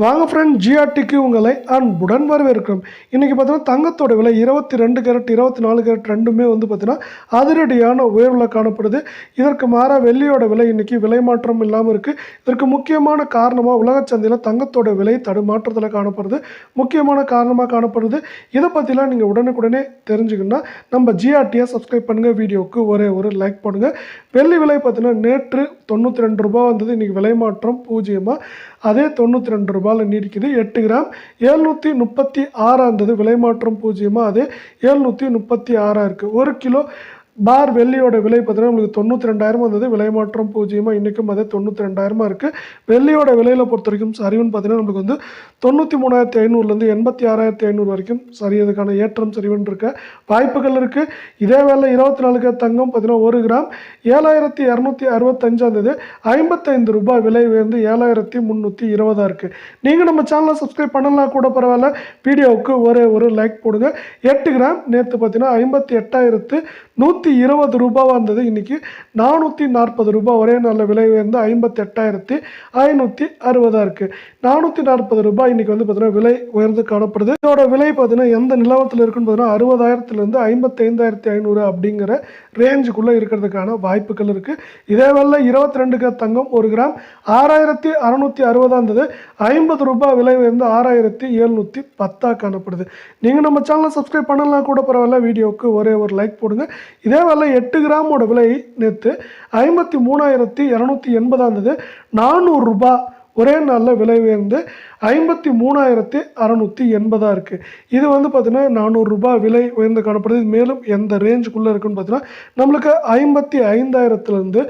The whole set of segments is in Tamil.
வாங்க ஃப்ரெண்ட் ஜிஆர்டிக்கு உங்களை அன்புடன் வரவேற்கிறோம். இன்றைக்கி பார்த்தீங்கன்னா தங்கத்தோட விலை இருபத்தி ரெண்டு கேரட் இருபத்தி நாலு கேரட் ரெண்டுமே வந்து பார்த்திங்கன்னா அதிரடியான உயர்வில் காணப்படுது. இதற்கு மாறாக வெள்ளியோட விலை இன்றைக்கி விலை மாற்றம் இல்லாமல் இருக்குது இதற்கு முக்கியமான காரணமாக உலக சந்தையில் தங்கத்தோட விலை தடுமாற்றத்தில் காணப்படுது. முக்கியமான காரணமாக காணப்படுது. இதை பற்றிலாம் நீங்கள் உடனுக்குடனே தெரிஞ்சுக்கணுன்னா நம்ம ஜிஆர்டியை சப்ஸ்கிரைப் பண்ணுங்கள் வீடியோவுக்கு ஒரே ஒரு லைக் பண்ணுங்கள் வெள்ளி விலை பார்த்தீங்கன்னா நேற்று தொண்ணூற்றி ரெண்டு ரூபா வந்தது. இன்றைக்கி விலை மாற்றம் பூஜ்ஜியமாக அதே தொண்ணூற்றி ரெண்டு ரூபாயில் நீடிக்குது. எட்டு கிராம் ஏழ்நூற்றி முப்பத்தி ஆறாக இருந்தது விலை மாற்றம் பூஜ்ஜியமாக அது ஏழ்நூற்றி முப்பத்தி ஆறாக இருக்குது ஒரு கிலோ பார் வெள்ளியோட விலை பார்த்தீங்கன்னா உங்களுக்கு தொண்ணூற்றி ரெண்டாயிரம் வந்தது விலை மாற்றம் பூஜ்ஜியமாக இன்றைக்கும் அதே தொண்ணூற்றி ரெண்டாயிரமா இருக்குது வெள்ளியோட விலையில் பொறுத்த வரைக்கும் சரிவுன்னு பார்த்தீங்கன்னா நம்மளுக்கு வந்து தொண்ணூற்றி மூணாயிரத்தி ஐநூறுலேருந்து எண்பத்தி ஆறாயிரத்தி ஐநூறு வரைக்கும் சரியதுக்கான ஏற்றம் சரிவுன்னு இருக்க. வாய்ப்புகள் இருக்குது இதே வேலை இருபத்தி நாலுக்கு தங்கம் பார்த்தீங்கன்னா ஒரு கிராம் ஏழாயிரத்தி இரநூத்தி அறுபத்தஞ்சா இருந்தது ஐம்பத்தைந்து ரூபாய் விலை உயர்ந்து ஏழாயிரத்தி முந்நூற்றி இருபதாக இருக்குது நீங்கள் நம்ம சேனலை சப்ஸ்கிரைப் பண்ணலாம் கூட பரவாயில்ல. வீடியோவுக்கு ஒரே ஒரு லைக் போடுங்க. எட்டு கிராம் நேற்று பார்த்தீங்கன்னா ஐம்பத்தி எட்டாயிரத்து நூற்றி இருபது ரூபாவாக இருந்தது இன்றைக்கி நானூற்றி நாற்பது ரூபாய் ஒரே நல்ல விலை உயர்ந்து ஐம்பத்தி எட்டாயிரத்தி ஐநூற்றி அறுபதாக இருக்குது நானூற்றி நாற்பது ரூபாய் இன்றைக்கி வந்து பார்த்தீங்கன்னா விலை உயர்ந்து காணப்படுது. இதோட விலை பார்த்தீங்கன்னா எந்த நிலவரத்தில் இருக்குன்னு பார்த்தீங்கன்னா அறுபதாயிரத்துலேருந்து ஐம்பத்தைந்தாயிரத்தி ஐநூறு அப்படிங்கிற ரேஞ்சுக்குள்ளே இருக்கிறதுக்கான வாய்ப்புகள் இருக்குது இதே வேலை இருபத்தி ரெண்டு கிராம் தங்கம் ஒரு கிராம் ஆறாயிரத்தி அறநூற்றி அறுபதாக இருந்தது. ஐம்பது ரூபாய் விலை உயர்ந்து ஆறாயிரத்தி எழுநூற்றி பத்தாக காணப்படுது. நீங்கள் நம்ம சேனலை சப்ஸ்கிரைப் பண்ணலாம் கூட பரவாயில்ல வீடியோவுக்கு ஒரே ஒரு லைக் போடுங்க. இதே வேலை எட்டு கிராமோட விலை நேற்று ஐம்பத்தி மூணாயிரத்தி இரநூத்தி எண்பதாக இருந்தது நானூறுரூபா ஒரே நாளில் விலை உயர்ந்து ஐம்பத்தி மூணாயிரத்தி அறநூற்றி எண்பதாக இருக்குது இது வந்து பார்த்திங்கன்னா நானூறுரூபா விலை உயர்ந்து காணப்படுது. மேலும் எந்த ரேஞ்சுக்குள்ளே இருக்குன்னு பார்த்தீங்கன்னா நம்மளுக்கு ஐம்பத்தி ஐந்தாயிரத்துலேருந்து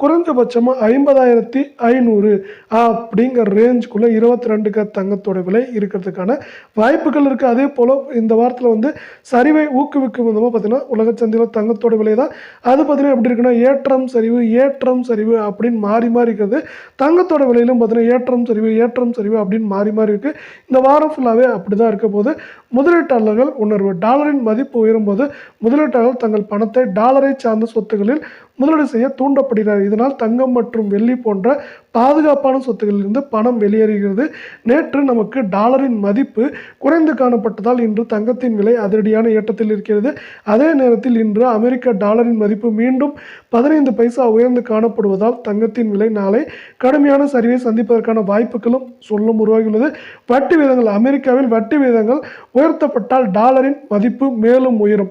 குறைஞ்சபட்சமாக ஐம்பதாயிரத்தி ஐநூறு அப்படிங்கிற ரேஞ்சுக்குள்ளே இருபத்தி ரெண்டுக்கு தங்கத்தோட விலை இருக்கிறதுக்கான வாய்ப்புகள் இருக்குது அதே போல் இந்த வாரத்தில் வந்து சரிவை ஊக்குவிக்கும் விதமாக பார்த்தீங்கன்னா உலக சந்தையில் தங்கத்தோட விலை தான் அது பார்த்திங்கன்னா எப்படி இருக்குன்னா ஏற்றம் சரிவு ஏற்றம் சரிவு அப்படின்னு மாறி மாறி இருக்கிறது தங்கத்தோட விலையிலும் பார்த்தீங்கன்னா ஏற்றம் சரிவு ஏற்றம் சரிவு அப்படின்னு மாறி மாறி இருக்குது இந்த வாரம் ஃபுல்லாகவே அப்படி தான் இருக்க போது முதலீட்டாளர்கள் உணர்வு டாலரின் மதிப்பு உயரும்போது முதலீட்டாளர்கள் தங்கள் பணத்தை டாலரை சார்ந்த சொத்துகளில் முதலீடு செய்ய தூண்டப்படுகிறார் இதனால் தங்கம் மற்றும் வெள்ளி போன்ற பாதுகாப்பான சொத்துக்களிலிருந்து பணம் வெளியேறுகிறது. நேற்று நமக்கு டாலரின் மதிப்பு குறைந்து காணப்பட்டதால் இன்று தங்கத்தின் விலை அதிரடியான ஏற்றத்தில் இருக்கிறது. அதே நேரத்தில் இன்று அமெரிக்க டாலரின் மதிப்பு மீண்டும் பதினைந்து பைசா உயர்ந்து காணப்படுவதால் தங்கத்தின் விலை நாளை கடுமையான சரிவை சந்திப்பதற்கான வாய்ப்புகளும் சொல்லும் உருவாகியுள்ளது. வட்டி வீதங்கள் அமெரிக்காவில் வட்டி விதங்கள் உயர்த்தப்பட்டால் டாலரின் மதிப்பு மேலும் உயரும்.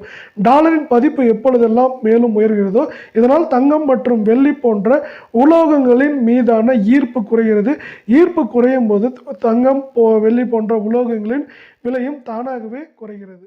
டாலரின் மதிப்பு எப்பொழுதெல்லாம் மேலும் உயர்கிறதோ இதனால் தங்கம் மற்றும் வெள்ளி போன்ற உலோகங்களின் மீதான ஈர்ப்பு குறைகிறது. ஈர்ப்பு குறையும் போது தங்கம் போ வெள்ளி போன்ற உலோகங்களின் விலையும் தானாகவே குறைகிறது.